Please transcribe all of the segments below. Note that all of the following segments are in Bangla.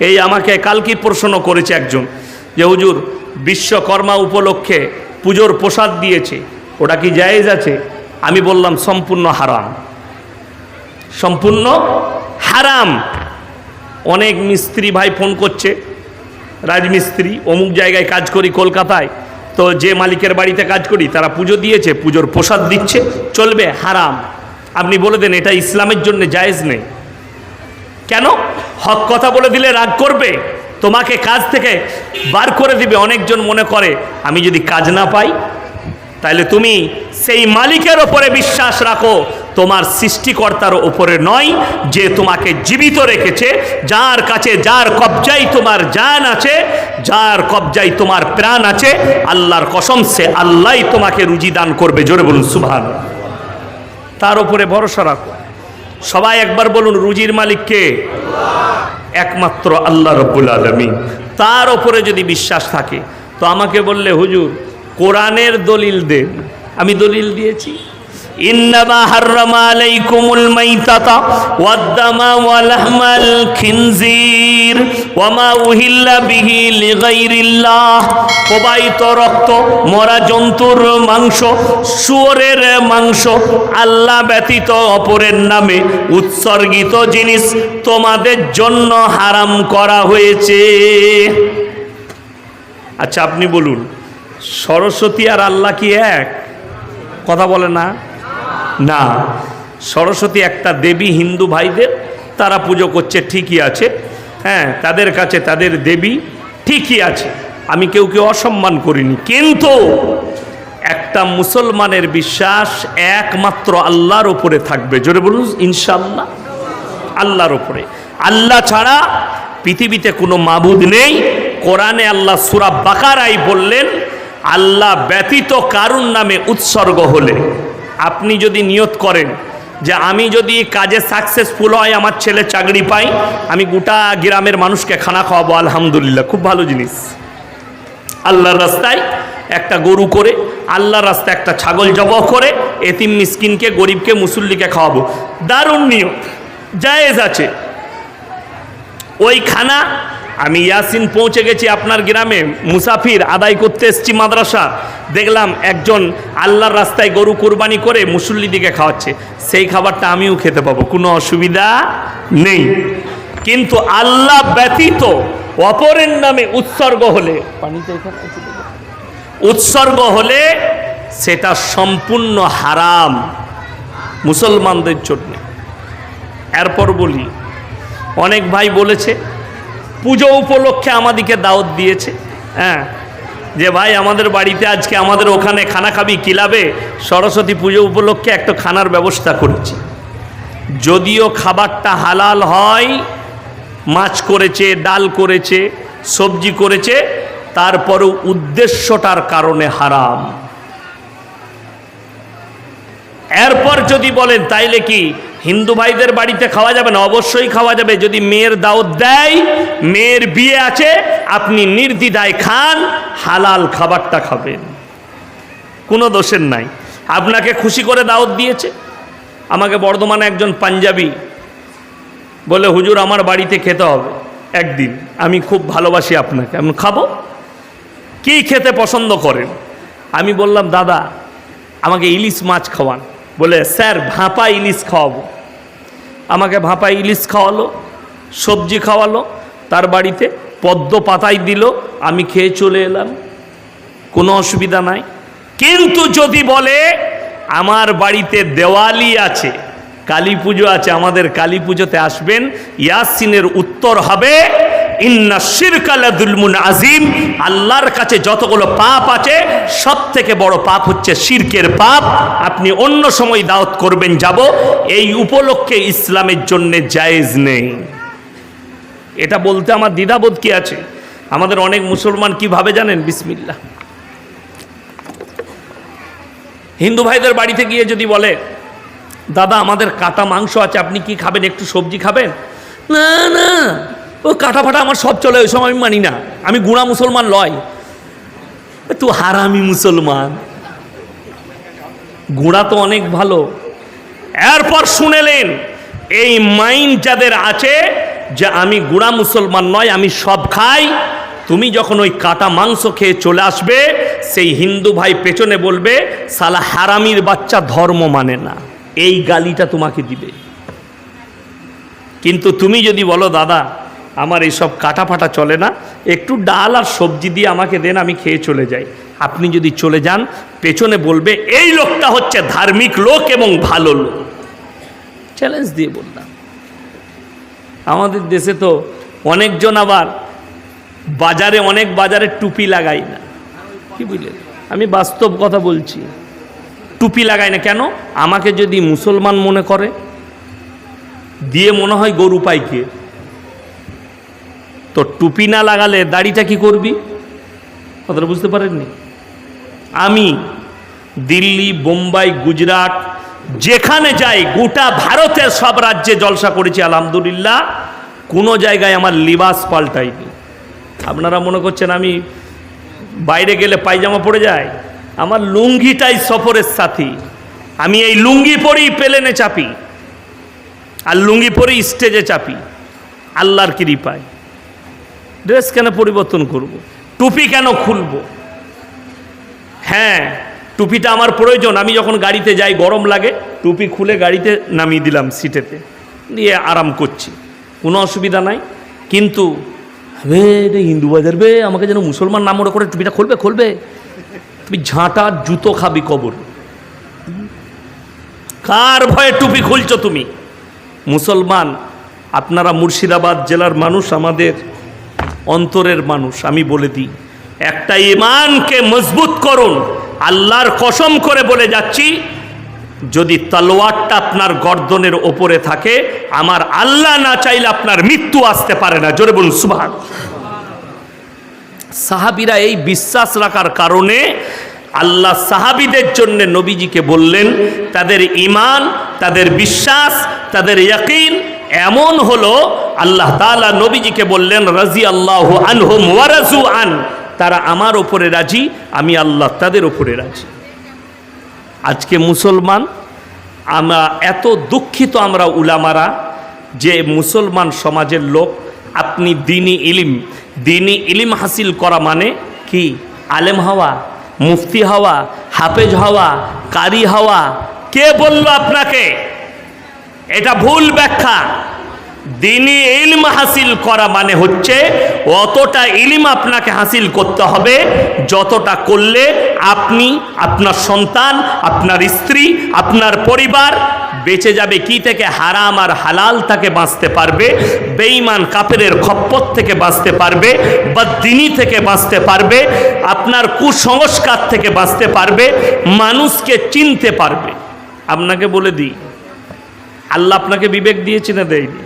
এই আমাকে কালকে প্রশ্ন করেছে একজন যে, হুজুর, বিশ্বকর্মা উপলক্ষে পুজোর প্রসাদ দিয়েছে, ওটা কি জায়েজ আছে? আমি বললাম, সম্পূর্ণ হারাম। সম্পূর্ণ হারাম। অনেক মিস্ত্রি ভাই ফোন করছে, রাজমিস্ত্রি, অমুক জায়গায় কাজ করি কলকাতায়, তো যে মালিকের বাড়িতে কাজ করি, তারা পুজো দিয়েছে, পুজোর প্রসাদ দিচ্ছে, চলবে হারাম। আপনি বলে দেন, এটা ইসলামের জন্য জায়েজ নেই। কেন? হক কথা বলে দিলে রাগ করবে? তোমাকে কাজ থেকে বার করে দিবে, অনেকজন মনে করে, আমি যদি কাজ না পাই তাহলে তুমি সেই মালিকের ওপরে বিশ্বাস রাখো। তোমার সৃষ্টিকর্তার ওপরে নয়, যে তোমাকে জীবিত রেখেছে, যার কাছে যার কবজাই তোমার জান আছে, যার কবজাই তোমার প্রাণ আছে, আল্লাহর কসম, সে আল্লাহই তোমাকে রুজি দান করবে। জোরে বলুন সুভান তার ওপরে ভরসা রাখো। সবাই একবার বলুন, রুজির মালিককে একমাত্র আল্লাহ রব্বুল আলমী তার ওপরে যদি বিশ্বাস থাকে, তো আমাকে বললে, হুজুর, কোরআনের দলিল দেন। আমি দলিল দিয়েছি। খিনজির রক্ত, মরা জন্তুর মাংস, শুয়োরের মাংস, আল্লাহ ব্যতীত অপরের নামে উৎসর্গিত জিনিস তোমাদের জন্য হারাম করা হয়েছে। আচ্ছা আপনি বলুন, সরস্বতী আর আল্লাহ কি এক? কথা বলে না? না। সরস্বতী একটা দেবী হিন্দু ভাইদের, তারা পুজো করছে, ঠিকই আছে। হ্যাঁ তাদের কাছে তাদের দেবী ঠিকই আছে। আমি কেউ কেউ অসম্মান করিনি। কিন্তু একটা মুসলমানের বিশ্বাস একমাত্র আল্লাহর ওপরে থাকবে। জোরে বলুন ইনশাল্লাহ আল্লাহর ওপরে আল্লাহ ছাড়া পৃথিবীতে কোনো মাবুদ নেই। কোরআনে আল্লাহ সুরা বাকারাই বললেন, আল্লাহ ব্যতীত কারুর নামে উৎসর্গ হলে আপনি যদি নিয়ত করেন যে আমি যদি কাজে সাকসেসফুল হয়, আমার ছেলে চাকরি পাই, আমি গোটা গ্রামের মানুষকে খানা খাওয়াবো, আলহামদুলিল্লাহ, খুব ভালো জিনিস। আল্লাহর রাস্তায় একটা গরু করে, আল্লাহর রাস্তায় একটা ছাগল জবহ করে, এতিম মিসকিনকে, গরিবকে, মুসল্লিকে খাওয়াবো। দারুণ নিয়ম জায়েজ আছে। ওই খানা আমি ইয়াসিন পৌঁছে গেছি আপনার গ্রামে। মুসাফির আদায় করতে এসছি মাদ্রাসা। দেখলাম একজন আল্লাহর রাস্তায় গরু কুরবানি করে মুসল্লি দিকে খাওয়াচ্ছে। সেই খাবারটা আমিও খেতে পাবো কোনো অসুবিধা নেই। কিন্তু আল্লাহ ব্যতীত অপরের নামে উৎসর্গ হলে। উৎসর্গ হলে সেটা সম্পূর্ণ হারাম মুসলমানদের জন্য। এরপর বলি অনেক ভাই বলেছে পুজো উপলক্ষে আমাদেরকে দাওয়াত দিয়েছে হ্যাঁ। যে ভাই, আমাদের বাড়িতে আজকে আমাদের ওখানে খানা খাবি কিলাবে সরস্বতী পুজো উপলক্ষে একটা খানার ব্যবস্থা করেছি। যদিও খাবারটা হালাল হয়, মাছ করেছে, ডাল করেছে, সবজি করেছে, তারপরেও উদ্দেশ্যটার কারণে হারাম। এরপর যদি বলেন, তাইলে কি হিন্দু ভাইদের বাড়িতে খাওয়া যাবে না, অবশ্যই খাওয়া যাবে। যদি মেয়ের দাওয়াত দেয়, মেয়ের বিয়ে আছে, আপনি নির্দ্বিধায় খান, হালাল খাবারটা খাবেন। কোনো দোষের নাই। আপনাকে খুশি করে দাওয়াত দিয়েছে। আমাকে বর্ধমানে একজন পাঞ্জাবি বলে, হুজুর, আমার বাড়িতে খেতে হবে একদিন। আমি খুব ভালোবাসি আপনাকে। আমি খাব? কি খেতে পছন্দ করেন? আমি বললাম, দাদা, আমাকে ইলিশ মাছ খাওয়ান। বলে, স্যার, ভাপা ইলিশ খাওয়াবো। আমাকে ভাপা ইলিশ খাওয়ালো, সবজি খাওয়ালো, তার বাড়িতে পদ্ম পাতায় দিল, আমি খেয়ে চলে এলাম। কোনো অসুবিধা নাই। কিন্তু যদি বলে, আমার বাড়িতে দেওয়ালি আছে, কালী পুজো আছে, আমাদের কালী পুজোতে আসবেন, ইয়াসিনের উত্তর হবে ইন্না শিরকালাদুলমুন আজিম আল্লাহর কাছে যতগুলো পাপ আছে সব থেকে বড় পাপ হচ্ছে শিরকের পাপ। আপনি অন্য সময় দাওয়াত করবেন যাব, এই উপলক্ষে ইসলামের জন্য জায়েজ নেই। এটা বলতে আমার দ্বিধাবোধ কি আছে? আমাদের অনেক মুসলমান কীভাবে জানেন? বিসমিল্লাহ। হিন্দু ভাইদের বাড়িতে গিয়ে যদি বলে, দাদা, আমাদের কাটা মাংস আছে, আপনি কি খাবেন? একটু সবজি খাবেন? না না ও কাটা ফাটা আমার সব চলে, ওই সময় আমি মানি না। আমি গুণা মুসলমান লয়। তু হারামি মুসলমান। গুণা তো অনেক ভালো। এরপর শুনেলেন, এই মাইন্ড যাদের আছে, যে আমি গুড়া মুসলমান নয়, আমি সব খাই, তুমি যখন ওই কাটা মাংস খেয়ে চলে আসবে, সেই হিন্দু ভাই পেছনে বলবে, সালা হারামির বাচ্চা ধর্ম মানে না। এই গালিটা তোমাকে দিবে। কিন্তু তুমি যদি বলো, দাদা আমার এইসব কাটা ফাটা চলে না। একটু ডাল আর সবজি দিয়ে আমাকে দেন, আমি খেয়ে চলে যাই। আপনি যদি চলে যান, পেছনে বলবে, এই লোকটা হচ্ছে ধার্মিক লোক এবং ভালো লোক। চ্যালেঞ্জ দিয়ে বললাম। আমাদের দেশে তো অনেকজন আবার বাজারে, অনেক বাজারে টুপি লাগাই না। কি বুঝলেন? আমি বাস্তব কথা বলছি। টুপি লাগাই না কেন? আমাকে যদি মুসলমান মনে করে, দিয়ে মনে হয় গরু পাইকে। তো টুপি না লাগালে দাড়িটা কি করবি? কথাটা বুঝতে পারেননি? আমি দিল্লি, বোম্বাই, গুজরাট, যেখানে যাই, গোটা ভারতের সব রাজ্যে জলসা করেছি, আলহামদুলিল্লাহ। কোনো জায়গায় আমার লিবাস পাল্টাইনি আপনারা মনে করছেন আমি বাইরে গেলে পায়জামা পরে যায় আমার লুঙ্গিটাই সফরের সাথী। আমি এই লুঙ্গি পরেই পেলেনে চাপি। আর লুঙ্গি পরেই স্টেজে চাপি। আল্লাহর কৃপায়। ড্রেস কেন পরিবর্তন করব। টুপি কেন খুলব? হ্যাঁ টুপিটা আমার প্রয়োজন। আমি যখন গাড়িতে যাই, গরম লাগে, টুপি খুলে গাড়িতে নামিয়ে দিলাম সিটেতে। দিয়ে আরাম করছি। কোনো অসুবিধা নাই। কিন্তু বে রে হিন্দু বাজার বে, আমাকে যেন মুসলমান নাম করে টুপিটা খুলবে খুলবে। তুমি ঝাঁটা জুতো খাবি কবর। কার ভয়ে টুপি খুলছো তুমি? মুসলমান, আপনারা মুর্শিদাবাদ জেলার মানুষ, আমাদের অন্তরের মানুষ, আমি বলে দিই। একটা ইমানকে মজবুত করুন। আল্লাহর কসম করে বলে যাচ্ছি, যদি তলোয়ারটা আপনার গর্দনের ওপরে থাকে, আমার আল্লাহ না চাইলে আপনার মৃত্যু আসতে পারে না। জোরে বলুন সুভান সাহাবিরা এই বিশ্বাস রাখার কারণে আল্লাহ সাহাবিদের জন্য নবীজিকে বললেন, তাদের ইমান তাদের বিশ্বাস, তাদের ইয়াকিন এমন হলো, আল্লাহ তাআলা নবীজিকে বললেন রাজি আল্লাহ আনহুম ওয়ারাজু আন তারা আমার ওপরে রাজি, আমি আল্লাহ তাদের ওপরে রাজি। আজকে মুসলমান, আমরা এত দুঃখিত আমরা উলামারা যে মুসলমান সমাজের লোক, আপনি দিনী ইলিম দিনী ইলিম হাসিল করা মানে কি? আলেম হওয়া, মুফতি হওয়া, হাফেজ হওয়া, কারি হওয়া, কে বলল আপনাকে? এটা ভুল ব্যাখ্যা। দিনই ইলম হাসিল করা মানে হচ্ছে অতটা ইলিম আপনাকে হাসিল করতে হবে, যতটা করলে আপনি, আপনার সন্তান, আপনার স্ত্রী, আপনার পরিবার বেঁচে যাবে, কি থেকে? হারাম আর হালাল তাকে বাঁচতে পারবে, বেঈমান কাপেরের খপ্পত থেকে বাঁচতে পারবে, বা দিনী থেকে বাঁচতে পারবে, আপনার কুসংস্কার থেকে বাঁচতে পারবে, মানুষকে চিনতে পারবে। আপনাকে বলে দিই আল্লাহ আপনাকে বিবেক দিয়েছে না দেয়নি?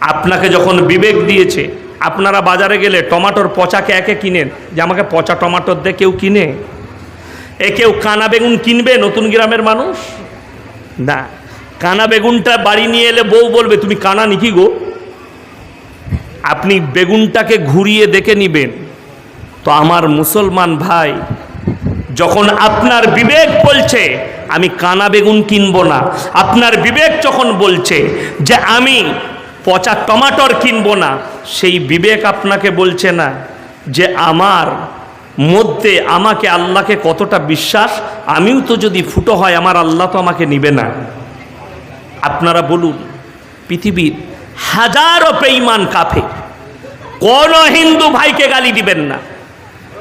আপনাকে যখন বিবেক দিয়েছে, আপনারা বাজারে গেলে টমাটোর পচাকে একে কিনেন, যে আমাকে পচা টমাটোর দিয়ে কেউ কিনে? এ কেউ কানা বেগুন কিনবে, নতুন গ্রামের মানুষ? না। কানা বেগুনটা বাড়ি নিয়ে এলে বউ বলবে, তুমি কানা নিকি গো? আপনি বেগুনটাকে ঘুরিয়ে দেখে নিবেন। তো আমার মুসলমান ভাই, যখন আপনার বিবেক বলছে আমি কানা বেগুন কিনবো না। আপনার বিবেক যখন বলছে যে আমি পচা টমাটোর কিনবো না, সেই বিবেক আপনাকে বলছে না যে আমার মধ্যে আমাকে আল্লাহকে কতটা বিশ্বাস, আমিও তো যদি ফুটো হয়, আমার আল্লাহ তো আমাকে নিবে না। আপনারা বলুন, পৃথিবীর হাজারো বেঈমান কাফে কোন হিন্দু ভাইকে গালি দিবেন না,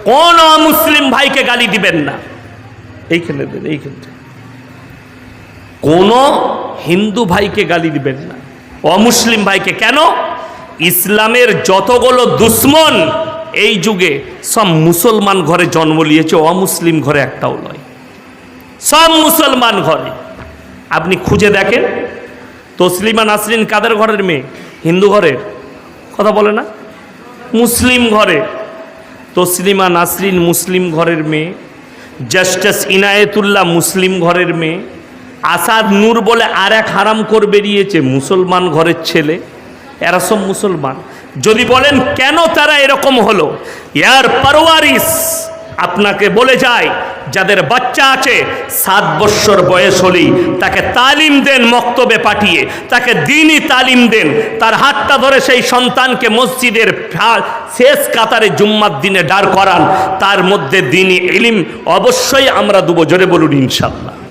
কোন মুসলিম ভাইকে গালি দিবেন না। এইখানে দেন এইখানে কোন হিন্দু ভাইকে গালি দিবেন না। অমুসলিম ভাইকে কেন? ইসলামের যতগুলো দুশ্মন এই যুগে সব মুসলমান ঘরে জন্ম নিয়েছে, অমুসলিম ঘরে একটাও নয়। সব মুসলমান ঘরে। আপনি খুঁজে দেখেন, তসলিমা নাসরিন কাদের ঘরের মেয়ে? হিন্দু ঘরের। কথা বলে না? মুসলিম ঘরে। তসলিমা নাসরিন মুসলিম ঘরের মেয়ে, জাস্টিস ইনায়েতুল্লাহ মুসলিম ঘরের মেয়ে আসাদ নূর বলে আর এক হারাম কর বেরিয়েছে মুসলমান ঘরের ছেলে। এরা সব মুসলমান। যদি বলেন কেন তারা এরকম হলো? ইয়ার পারওয়ারিস আপনাকে বলে যায়, যাদের বাচ্চা আছে, সাত বৎসর বয়স হলেই তাকে তালিম দেন, মক্তবে পাঠিয়ে। তাকে দিনই তালিম দেন। তার হাতটা ধরে সেই সন্তানকে মসজিদের শেষ কাতারে জুম্মার দিনে দাঁড় করান। তার মধ্যে দিনই এলিম অবশ্যই আমরা দুবো জোরে বলুন ইনশাল্লাহ।